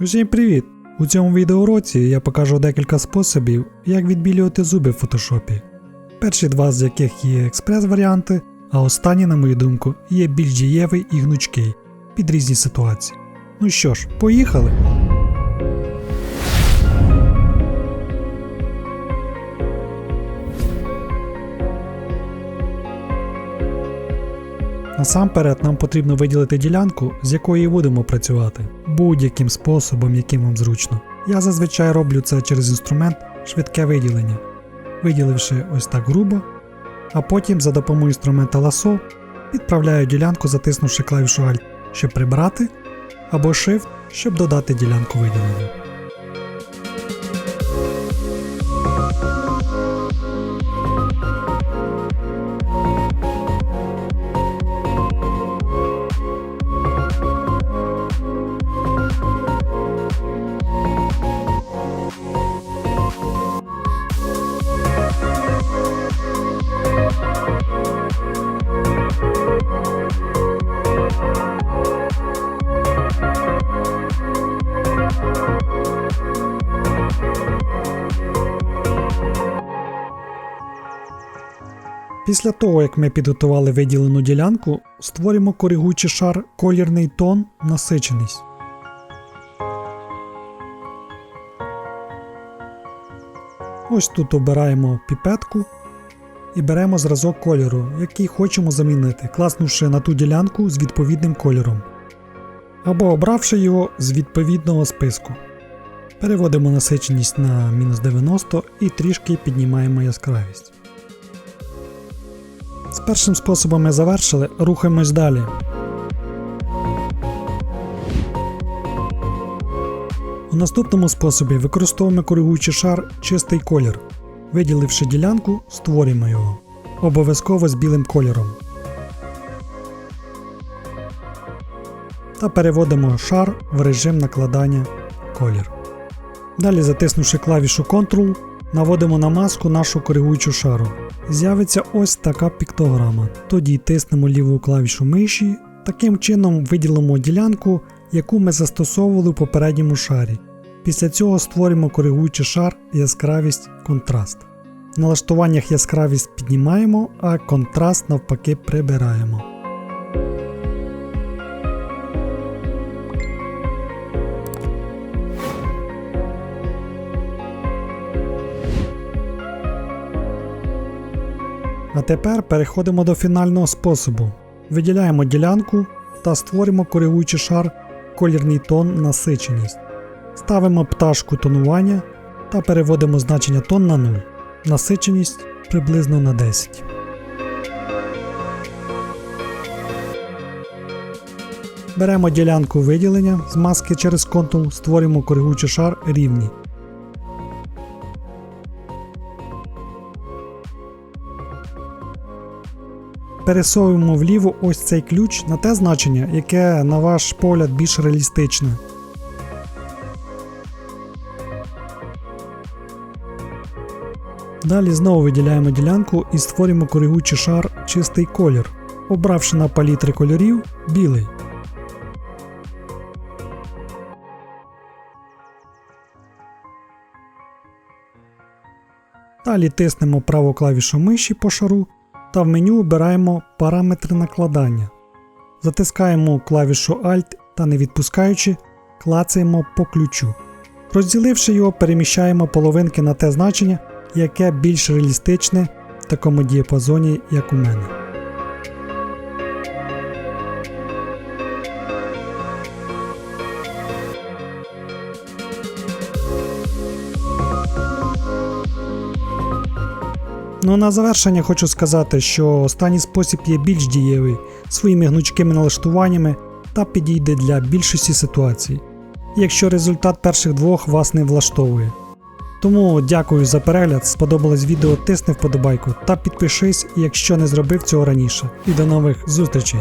Усім привіт! У цьому відеоуроці я покажу декілька способів, як відбілювати зуби в фотошопі. Перші два з яких є експрес-варіанти, а останній, на мою думку, є більш дієвий і гнучкий під різні ситуації. Ну що ж, поїхали! Насамперед нам потрібно виділити ділянку, з якої будемо працювати, будь-яким способом, яким вам зручно. Я зазвичай роблю це через інструмент швидке виділення, виділивши ось так грубо, а потім за допомогою інструмента ласо відправляю ділянку, затиснувши клавішу Alt, щоб прибрати, або Shift, щоб додати ділянку виділення. Після того, як ми підготували виділену ділянку, створюємо коригуючий шар колірний тон насиченість. Ось тут обираємо піпетку і беремо зразок кольору, який хочемо замінити, класнувши на ту ділянку з відповідним кольором. Або обравши його з відповідного списку. Переводимо насиченість на мінус 90 і трішки піднімаємо яскравість. З першим способом ми завершили, рухаємось далі. У наступному способі використовуємо коригуючий шар чистий колір. Виділивши ділянку, створюємо його. Обов'язково з білим кольором. Та переводимо шар в режим накладання колір. Далі, затиснувши клавішу Ctrl, наводимо на маску нашу коригуючу шару. З'явиться ось така піктограма. Тоді тиснемо ліву клавішу миші. Таким чином виділимо ділянку, яку ми застосовували в попередньому шарі. Після цього створимо коригуючий шар, яскравість, контраст. В налаштуваннях яскравість піднімаємо, а контраст навпаки прибираємо. А тепер переходимо до фінального способу. Виділяємо ділянку та створюємо коригуючий шар колірний тон насиченість. Ставимо пташку тонування та переводимо значення тон на 0. Насиченість приблизно на 10. Беремо ділянку виділення з маски через Ctrl, створюємо коригуючий шар рівні. Пересовуємо вліво ось цей ключ на те значення, яке, на ваш погляд, більш реалістичне. Далі знову виділяємо ділянку і створюємо коригуючий шар чистий колір, обравши на палітри кольорів білий. Далі тиснемо праву клавішу миші по шару та в меню обираємо параметри накладання. Затискаємо клавішу Alt та не відпускаючи, клацаємо по ключу. Розділивши його, переміщаємо половинки на те значення, яке більш реалістичне в такому діапазоні, як у мене. Ну на завершення хочу сказати, що останній спосіб є більш дієвий своїми гнучкими налаштуваннями та підійде для більшості ситуацій, якщо результат перших двох вас не влаштовує. Тому дякую за перегляд, сподобалось відео, тисни вподобайку та підпишись, якщо не зробив цього раніше. І до нових зустрічей!